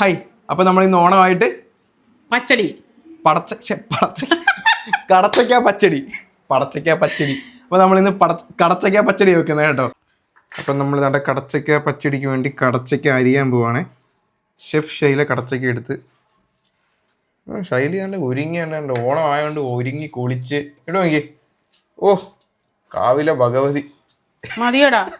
Hi അപ്പോൾ നമ്മൾ ഇന്ന് ഓണമായിട്ട് പച്ചടി. പടച്ച പടച്ച. കടച്ചക്ക പച്ചടി. പടച്ചക്ക പച്ചടി. അപ്പോൾ നമ്മൾ ഇന്ന് പട കടച്ചക്ക പച്ചടി വെക്കുന്നത് കേട്ടോ. അപ്പം നമ്മൾ നമ്മുടെ കടച്ചക്ക പച്ചടിക്ക് വേണ്ടി കടച്ചക്ക അരിയാൻ പോവാണേ. ഷെഫ് ശൈല കടച്ചക്ക എടുത്ത്. ശൈലി നല്ല ഒരുങ്ങി കണ്ട് ഓണം ആയതുകൊണ്ട് ഒരുങ്ങി കുളിച്ച്. ഇടോ നോക്കി ഓ കാവിലെ ഭഗവതി. മതിയടാ.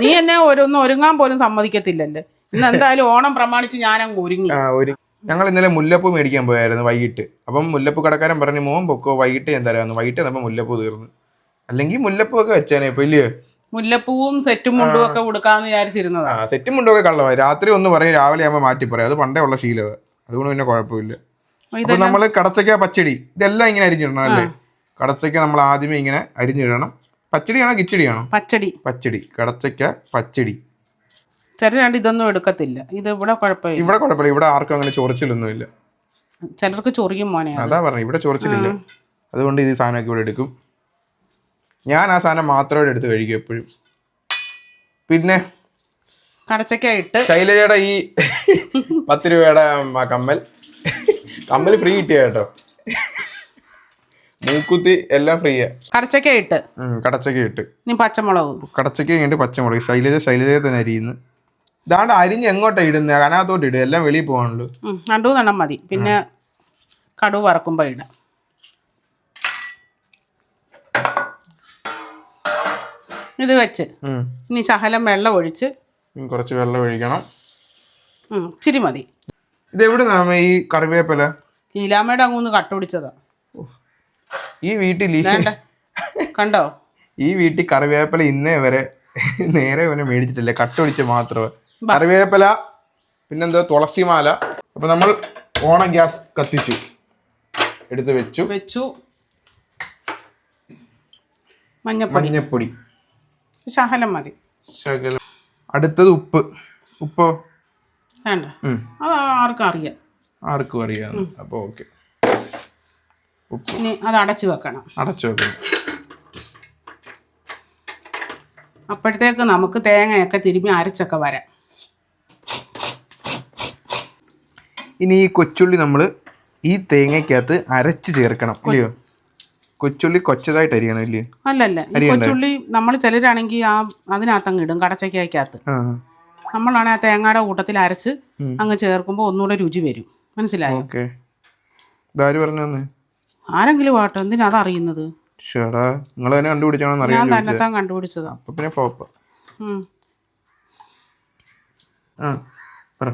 നീ എന്നെ ഓരോന്നും ഒരുങ്ങാൻ പോലും സമ്മതിക്കത്തില്ലല്ലേ? ഇന്ന് എന്തായാലും ഓണം പ്രമാണിച്ച് ഞാനങ്ങ് ഒരുങ്ങി. ആ ഒരു ഞങ്ങൾ ഇന്നലെ മുല്ലപ്പൂ മേടിക്കാൻ പോയായിരുന്നു വൈകിട്ട്. അപ്പം മുല്ലപ്പൂ കടക്കാരൻ പറഞ്ഞു മോൻ പൊക്കോ വൈകിട്ട് ഞാൻ തരാമെന്ന്. വൈകിട്ട് നമ്മൾ മുല്ലപ്പൂ തീർന്നു. അല്ലെങ്കിൽ മുല്ലപ്പൂ ഒക്കെ വെച്ചാനേ ഇപ്പൊ ഇല്ലയോ? മുല്ലപ്പൂവും സെറ്റും മുണ്ടും ഒക്കെ കൊടുക്കാന്ന് വിചാരിച്ചിരുന്നതാ. ആ സെറ്റും മുണ്ടൊക്കെ കള്ളമായി രാത്രി ഒന്ന് പറയും രാവിലെ ആകുമ്പോൾ മാറ്റി പറയും. അത് പണ്ടേ ഉള്ള ശീലമാണ് അതുകൊണ്ട് പിന്നെ കുഴപ്പമില്ല. അപ്പൊ നമ്മൾ കടച്ചക്ക പച്ചടി ഇതെല്ലാം ഇങ്ങനെ അരിഞ്ഞിടണം അല്ലേ? കടച്ചക്ക നമ്മൾ ആദ്യമേ ഇങ്ങനെ അരിഞ്ഞിടണം. പച്ചടിയാണോ കിച്ചടിയാണോ? പച്ചടി. പച്ചടി. കടച്ചക്ക പച്ചടി. ചിലരാണ്ട് ഇതൊന്നും എടുക്കത്തില്ല. ഇത് ഇവിടെ കുഴപ്പമില്ല. ഇവിടെ കുഴപ്പമില്ല. ഇവിടെ ആർക്കും അങ്ങനെ ചൊറിച്ചിലൊന്നും ഇല്ല ചിലർക്ക് ചൊറിയും മോനെ അത്. പറഞ്ഞു ഇവിടെ ചൊറിച്ചിലില്ല. അതുകൊണ്ട് ഇത് സാധനമൊക്കെ ഇവിടെ എടുക്കും. ഞാൻ ആ സാധനം മാത്രമേ എടുത്ത് കഴിക്കും എപ്പോഴും. പിന്നെ കടച്ചക്കായിട്ട് ശൈലജയുടെ ഈ പത്ത് രൂപയുടെ കമ്മൽ. കമ്മൽ ഫ്രീ കിട്ടിയ കേട്ടോ? മൂക്കുത്തി എല്ലാം ഫ്രീയാ. കടച്ചക്ക ഇട്ട്. കടച്ചക്ക ഇട്ട്. പച്ചമുളക്. കടച്ചക്ക കഴിഞ്ഞിട്ട് പച്ചമുളക്. ശൈലജ ശൈലജയെ തന്നെ അരിയുന്നു. ഇതാണ്ട് അരിഞ്ഞ് എങ്ങോട്ടാ ഇടുന്നത് അതിനകത്തോട്ട് ഇടുക എല്ലാം വെളിയിൽ പോകാനുള്ളൂ. രണ്ടു മൂന്നെണ്ണം മതി. പിന്നെ കടുവ് വറക്കുമ്പോൾ ഇടാം. ഇത് വെച്ച്. ഇനി ശകലം വെള്ളം ഒഴിച്ച് കുറച്ച് വെള്ളം ഒഴിക്കണം. ഇച്ചിരി മതി. ഇത് എവിടെ ഈ കറിവേപ്പില? ലീലാമ്മയുടെ അങ്ങൊന്ന് കട്ടുപിടിച്ചതാ ഈ വീട്ടിൽ കണ്ടോ? ഈ വീട്ടിൽ കറിവേപ്പില ഇന്നേ വരെ നേരെ ഇവനെ മേടിച്ചിട്ടില്ല. കട്ടൊടിച്ച് മാത്രമേ കറിവേപ്പില പിന്നെന്തോ തുളസിമാല. അപ്പൊ നമ്മൾ ഓണ ഗ്യാസ് കത്തിച്ചു. എടുത്ത് വെച്ചു. വെച്ചു. മഞ്ഞപ്പൊടി. മഞ്ഞപ്പൊടി. ശകലം മതി. ശകലം. അടുത്തത് ഉപ്പ്. ഉപ്പോ? വേണ്ട. അത് ആർക്കും അറിയാം. ആർക്കും അറിയാം. അപ്പൊ ഓക്കെ. ഉപ്പ്. ഇനി അത് അടച്ചു വെക്കണം. അടച്ചു വെക്കണം. അപ്പോഴത്തേക്ക് നമുക്ക് തേങ്ങയൊക്കെ തിരുമ്മി അരച്ചൊക്കെ വരാം. ഇനി ഈ കൊച്ചുള്ളി നമ്മൾ ഈ തേങ്ങയ്ക്കകത്ത് അരച്ച് ചേർക്കണം ഇല്ലയോ? കൊച്ചുള്ളി കൊച്ചതായിട്ട് അരിയണം അല്ലേ അല്ലല്ല കൊച്ചുള്ളി നമ്മൾ ചിലരാണെങ്കിൽ ആ അതിനകത്തങ്ങ് ഇടും കടച്ചക്കകത്ത് ആ. നമ്മളാണ് ആ തേങ്ങയുടെ കൂട്ടത്തിൽ അരച്ച് അങ്ങ് ചേർക്കുമ്പോൾ ഒന്നുകൂടെ രുചി വരും. മനസ്സിലായോ? പറഞ്ഞു ആരെങ്കിലും ആട്ടോ എന്തിനാ അതറിയുന്നത് നിങ്ങൾ തന്നെ ഞാൻ തന്നെത്താൻ കണ്ടുപിടിച്ചതാ. പിന്നെ ഫ്ലോപ്പ് ആ പറ.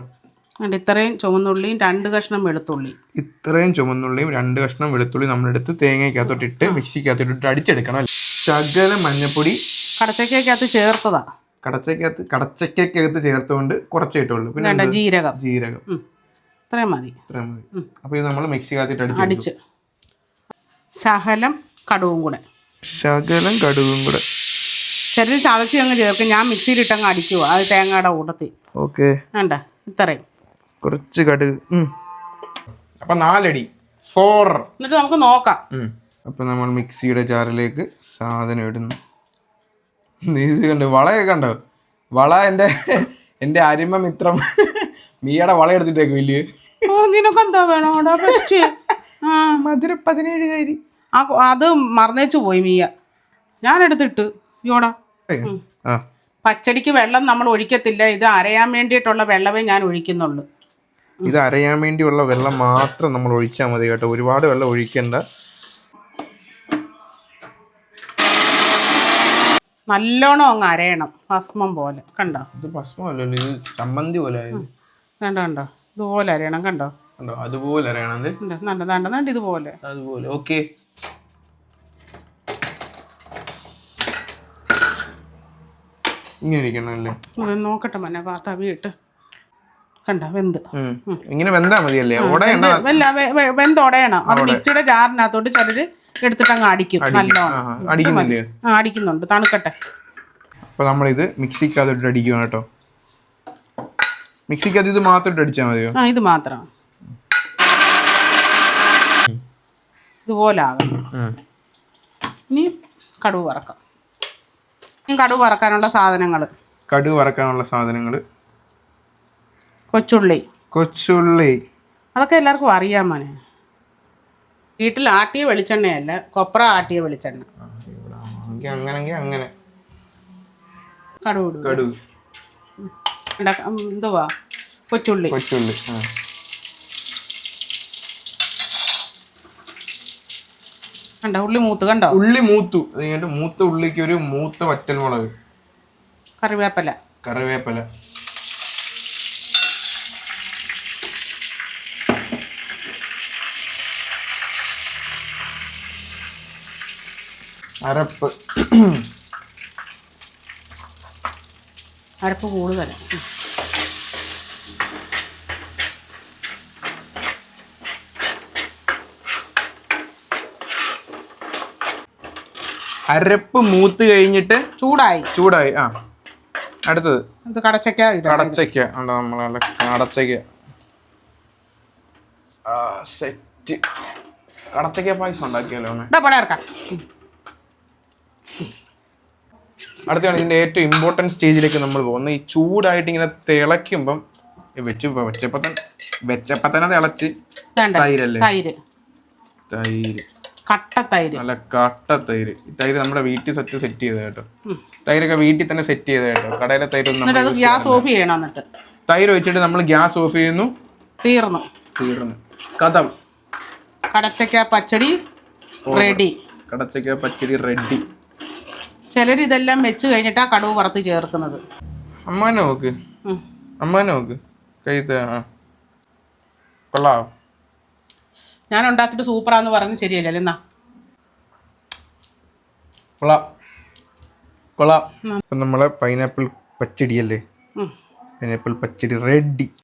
അതുകൊണ്ട് ഇത്രയും ചുവന്നുള്ളിയും രണ്ട് കഷ്ണം വെളുത്തുള്ളി. ഇത്രയും ചുമന്നുള്ളിയും രണ്ട് കഷ്ണം വെളുത്തുള്ളി നമ്മളെടുത്ത് തേങ്ങയ്ക്കകത്തോട്ട് ഇട്ട് മിക്സിക്കകത്തോട്ട് ഇട്ട് അടിച്ചെടുക്കണം അല്ലേ? ശകല മഞ്ഞപ്പൊടി. കടച്ചക്കകത്ത് ചേർത്തതാ. കടച്ചക്കകത്ത് കടച്ചക്കകത്ത് ചേർത്തുകൊണ്ട് കുറച്ചേ ഇട്ടുള്ളൂ. പിന്നെ ജീരകം. ജീരകം. ഇത്രയും മതി. ഇത്രയും മതി. അപ്പൊ ഇത് നമ്മൾ മിക്സിക്കകത്തിട്ട് അടിച്ച് അടിച്ച്. ശകലം കടുവും കൂടെ. ശകലം കടുവും കൂടെ. ചെറിയ ചതച്ചി അങ്ങ് ചേർക്കും. ഞാൻ മിക്സിയിലിട്ടങ്ങ് അടിക്കുക അത് തേങ്ങയുടെ കൂട്ടത്തിൽ. ഓക്കെ. വേണ്ട ഇത്രയും. കുറച്ച് കടുക്. അപ്പൊ നാലടി. ഫോർ എന്നിട്ട് നമുക്ക് നോക്കാം. അപ്പൊ നമ്മൾ മിക്സിയുടെ ജാറിലേക്ക് സാധനം ഇടുന്നു. ഇത് കണ്ടോ? വളയൊക്കെ കണ്ടോ? വള എന്റെ എന്റെ അരിമ മിത്രം. മീയുടെ വള എടുത്തിട്ടേക്കും ഇല്ലേ ഓ നിനക്ക് എന്താ വേണോടാ ബെസ്റ്റ് ആ. മധുര പതിനേഴ് കാരി ആ കൊ- അത് മറന്നേച്ചു പോയി മീയ. ഞാൻ എടുത്തിട്ട്. യോടാ പച്ചടിക്ക് വെള്ളം നമ്മൾ ഒഴിക്കത്തില്ല. ഇത് അരയാൻ വേണ്ടിയിട്ടുള്ള വെള്ളമേ ഞാൻ ഒഴിക്കുന്നുള്ളൂ. ഇത് അരയാൻ വേണ്ടിയുള്ള വെള്ളം മാത്രം നമ്മൾ ഒഴിച്ചാൽ മതി കേട്ടോ. ഒരുപാട് വെള്ളം ഒഴിക്കണ്ട. നല്ലോണം അങ്ങ് അരയണം ഭസ്മം പോലെ. കണ്ടോ? ഇത് ഭസ്മല്ലോ ഇത് ചമ്മന്തി പോലെ കണ്ടോ കണ്ടോ? ഇതുപോലെ അരയണം കണ്ടോ? കണ്ടോ? അതുപോലെ അരയണം കണ്ടോ നല്ല ഇതുപോലെ. അതുപോലെ ഓക്കെ. ഇങ്ങനെ ഇരിക്കണം അല്ലേ നോക്കട്ടെ മനെ പാ തവിയിട്ട്. കണ്ടോ? വെന്ത്. ഇങ്ങനെ വെന്താ മതിയല്ലേ? വെല്ല വെ- വെ- അത് മിക്സിയുടെ ജാറിനകത്തോട്ട് ചിലര് എടുത്തിട്ട് അങ്ങ് അടിക്കും. നല്ലോണം. അടിക്കുന്നുണ്ട്. തണുക്കട്ടെ. അപ്പൊ നമ്മളിത് മിക്സിക്കകത്തോട്ട് അടിക്കണം കേട്ടോ. മിക്സിക്കകത്ത് ഇത് മാത്രം അടിച്ചാൽ മതിയോ? ആ ഇത് മാത്രം. ഇതുപോലെ ആകണം ഇനി കടുവ് വറക്കാം. കടുവ് വറക്കാനുള്ള സാധനങ്ങൾ കടുവ് വറക്കാനുള്ള സാധനങ്ങൾ കൊച്ചുള്ളി. കൊച്ചുള്ളി. അതൊക്കെ എല്ലാവർക്കും അറിയാം മോനെ. വീട്ടിൽ ആട്ടിയ വെളിച്ചെണ്ണയല്ല കൊപ്ര ആട്ടിയ വെളിച്ചെണ്ണ. അങ്ങനെങ്കിൽ അങ്ങനെ. കടുവിടും കടു. എന്തുവാ? കൊച്ചുള്ളി. കൊച്ചുള്ളി കണ്ടോ? ഉള്ളി മൂത്ത് കണ്ടോ? ഉള്ളി മൂത്തു. മൂത്ത ഉള്ളിക്ക് ഒരു മൂത്ത വറ്റൽ മുളക് കറിവേപ്പില. കറിവേപ്പില. അരപ്പ്. അരപ്പ് കൂടുതൽ. അരപ്പ് മൂത്ത് കഴിഞ്ഞിട്ട് ചൂടായി. ചൂടായി ആ. അടുത്തത്. ഇത് കടച്ചക്ക കടച്ചക്ക. ഉണ്ടോ നമ്മളെ കടച്ചയ്ക്ക ആ സെറ്റ് കടച്ചക്ക പായസം ഉണ്ടാക്കിയല്ലോ ഇവിടെ അടുത്താണ് ഇതിന്റെ ഏറ്റവും ഇമ്പോർട്ടന്റ് സ്റ്റേജിലേക്ക് നമ്മൾ പോകുന്നത്. ഈ ചൂടായിട്ട് ഇങ്ങനെ തിളയ്ക്കുമ്പം വെച്ചു വെച്ച് വെച്ചപ്പോ തന്നെ വെച്ചപ്പോ തന്നെ തിളച്ച് തൈരല്ലേ? തൈര്. തൈര്. കട്ട തൈര്. നല്ല കട്ട തൈര്. തൈര് നമ്മുടെ വീട്ടിൽ സെറ്റ് സെറ്റ് ചെയ്ത കേട്ടോ. തൈരൊക്കെ വീട്ടിൽ തന്നെ സെറ്റ് ചെയ്ത കേട്ടോ. കടയിലെ തൈര് ഗ്യാസ് ഓഫ് ചെയ്യണം എന്നിട്ട്. തൈര് വെച്ചിട്ട് നമ്മൾ ഗ്യാസ് ഓഫ് ചെയ്യുന്നു. തീർന്നു. തീർന്നു. കഥം. കടച്ചക്ക പച്ചടി റെഡി കടച്ചക്ക പച്ചടി റെഡി ചിലർ ഇതെല്ലാം വെച്ച് കഴിഞ്ഞിട്ടാ കടുവ് വറുത്ത് ചേർക്കുന്നത്. അമ്മാനെ നോക്ക്. ഉം. അമ്മാനെ നോക്ക്. ആ. കൊള്ളാവോ? ഞാൻ ഉണ്ടാക്കിയിട്ട് സൂപ്പറാന്ന് പറഞ്ഞ് ശരിയല്ലല്ലോ എന്നാ കൊള്ളാം. കൊള്ളാം. അപ്പം നമ്മളെ പൈനാപ്പിൾ പച്ചടിയല്ലേ? ഉം. പൈനാപ്പിൾ പച്ചടി റെഡി.